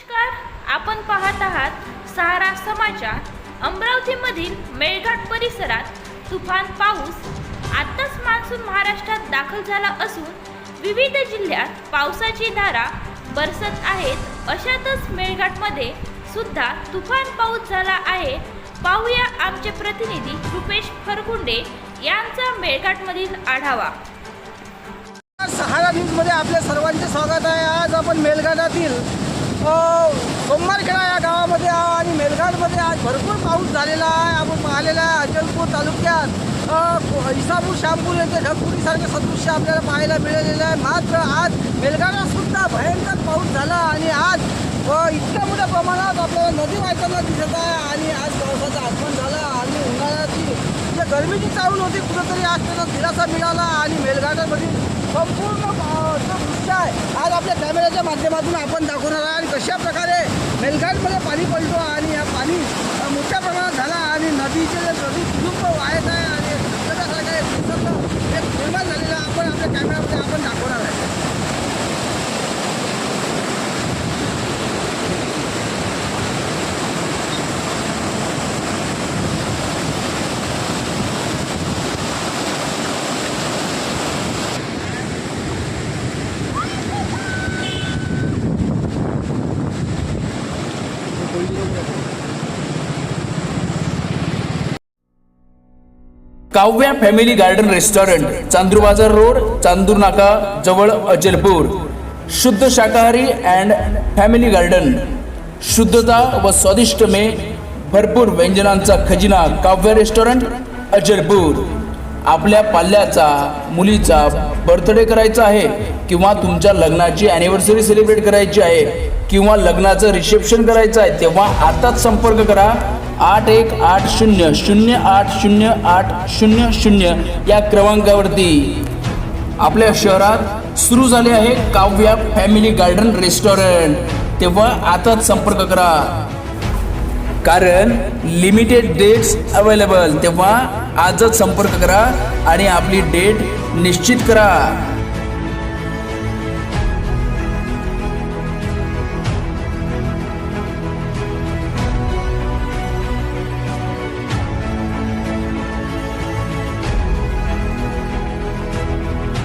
नमस्कार. आपण पाहत आहात सहारा समाचार. अमरावतीमधील मेळघाट परिसरात तुफान पाऊस आत्ताच मान्सून महाराष्ट्रात दाखल झाला असून विविध जिल्ह्यात पावसाची धारा बरसत आहेत. अशातच मेळघाटमध्ये सुद्धा तुफान पाऊस झाला आहे. पाहूया आमचे प्रतिनिधी रुपेश फरगुंडे यांचा मेळघाटमधील आढावा. सहारा न्यूजमध्ये आपल्या सर्वांचे स्वागत आहे. आज आपण मेलघाटातील अ, या गावामध्ये आणि मेलघाटमध्ये आज भरपूर पाऊस झालेला आहे. आपण पाहिलेला आहे अचलपूर तालुक्यात. इसापूर शामपूर येथे ढगफुटीसारखे सदृश्य आपल्याला पाहायला मिळालेलं आहे. मात्र आज मेलघाटातसुद्धा भयंकर पाऊस झाला आणि आज इतक्या मोठ्या प्रमाणात आपल्याला नदी वाहताना दिसत आहे आणि आज पावसाचं आगमन झालं आणि उन्हाळ्याची जे गरमीची चावून होती कुठंतरी आज त्यांना दिलासा मिळाला आणि मेलघाटामधील संपूर्ण जो दृश्य आहे. आज आपल्या कॅमेऱ्याच्या माध्यमातून आपण दाखवणार आहे आणि कशा मेलघाटमध्ये पाणी पडतो आणि या पाणी मोठ्या प्रमाणात झाला आणि नदीचे जे नदी कुलूप वाहत आहे आणि एक निर्माण झालेला आपण आपल्या कॅमेरा आपण दाखवणार आहे Kavya family garden restaurant Chandur Bazar road Chandur नाका जवळ अचलपूर शुद्ध शाकाहारी अँड फॅमिली गार्डन शुद्धता व स्वादिष्ट मे भरपूर व्यंजनांचा खजिना काव्य रेस्टॉरंट अचलपूर आपल्या पाल्याचा मुलीचा बर्थडे करायचा आहे किंवा तुमच्या लग्नाची अॅनिव्हर्सरी सेलिब्रेट करायची आहे किंवा लग्नाचं रिसेप्शन करायचं आहे तेव्हा आताच संपर्क करा. आठ एक आठ शून्य शून्य आठ शून्य आठ शून्य शून्य या क्रमांकावरती आपल्या शहरात सुरू झाले आहे काव्या फॅमिली गार्डन रेस्टॉरंट. तेव्हा आताच संपर्क करा. कारण लिमिटेड डेट्स अवेलेबल तेव्हा आजच संपर्क करा आणि आपली डेट निश्चित करा.